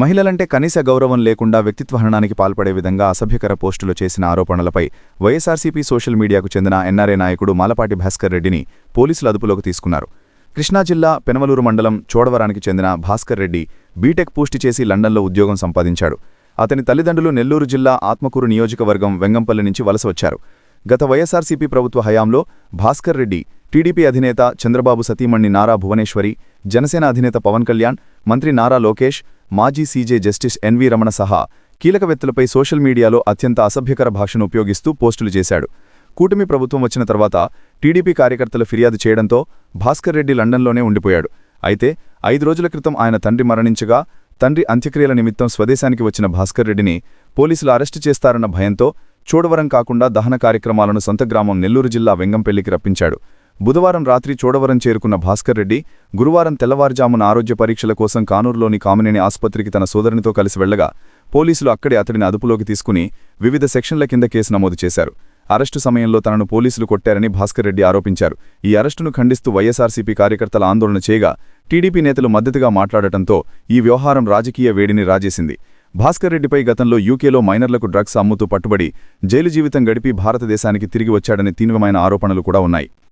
మహిళలంటే కనీస గౌరవం లేకుండా వ్యక్తిత్వహననానికి పాల్పడే విధంగా అసభ్యకర పోస్టులు చేసిన ఆరోపణలపై వైఎస్ఆర్సీపీ సోషల్ మీడియాకు చెందిన ఎన్ఆర్ఏ నాయకుడు మాలపాటి భాస్కర్ రెడ్డిని పోలీసులు అదుపులోకి తీసుకున్నారు. కృష్ణా జిల్లా పెనమలూరు మండలం చోడవరానికి చెందిన భాస్కర్ రెడ్డి బీటెక్ పూర్తి చేసి లండన్లో ఉద్యోగం సంపాదించాడు. అతని తల్లిదండ్రులు నెల్లూరు జిల్లా ఆత్మకూరు నియోజకవర్గం వెంగంపల్లి నుంచి వలస వచ్చారు. గత వైఎస్ఆర్సీపీ ప్రభుత్వ హయాంలో భాస్కర్ రెడ్డి టీడీపీ అధినేత చంద్రబాబు సతీమణి నారా భువనేశ్వరి జనసేన అధినేత పవన్ కళ్యాణ్ మంత్రి నారా లోకేష్ మాజీ సీజే జస్టిస్ ఎన్వి రమణ సహా కీలక వ్యక్తులపై సోషల్ మీడియాలో అత్యంత అసభ్యకర భాషను ఉపయోగిస్తూ పోస్టులు చేశాడు. కూటమి ప్రభుత్వం వచ్చిన తర్వాత టీడీపీ కార్యకర్తలు ఫిర్యాదు చేయడంతో భాస్కర్ రెడ్డి లండన్లోనే ఉండిపోయాడు. అయితే ఐదు రోజుల క్రితం ఆయన తండ్రి మరణించగా తండ్రి అంత్యక్రియల నిమిత్తం స్వదేశానికి వచ్చిన భాస్కర్ రెడ్డిని పోలీసులు అరెస్టు చేస్తారన్న భయంతో చోడవరం కాకుండా దహన కార్యక్రమాలను సొంత గ్రామం నెల్లూరు జిల్లా వెంగంపెల్లికి రప్పించాడు. బుధవారం రాత్రి చోడవరం చేరుకున్న భాస్కర్ రెడ్డి గురువారం తెల్లవారుజామున ఆరోగ్య పరీక్షల కోసం కానూరులోని కామినేని ఆసుపత్రికి తన సోదరునితో కలిసి వెళ్ళగా పోలీసులు అక్కడే అతడిని అదుపులోకి తీసుకుని వివిధ సెక్షన్ల కింద కేసు నమోదు చేశారు. అరెస్టు సమయంలో తనను పోలీసులు కొట్టారని భాస్కర్ రెడ్డి ఆరోపించారు. ఈ అరెస్టును ఖండిస్తూ వైఎస్ఆర్సీపీ కార్యకర్తల ఆందోళన చేయగా టీడీపీ నేతలు మద్దతుగా మాట్లాడటంతో ఈ వ్యవహారం రాజకీయ వేడిని రాజేసింది. భాస్కర్ రెడ్డిపై గతంలో యూకేలో మైనర్లకు డ్రగ్స్ అమ్ముతూ పట్టుబడి జైలు జీవితం గడిపి భారతదేశానికి తిరిగి వచ్చాడని తీవ్రమైన ఆరోపణలు కూడా ఉన్నాయి.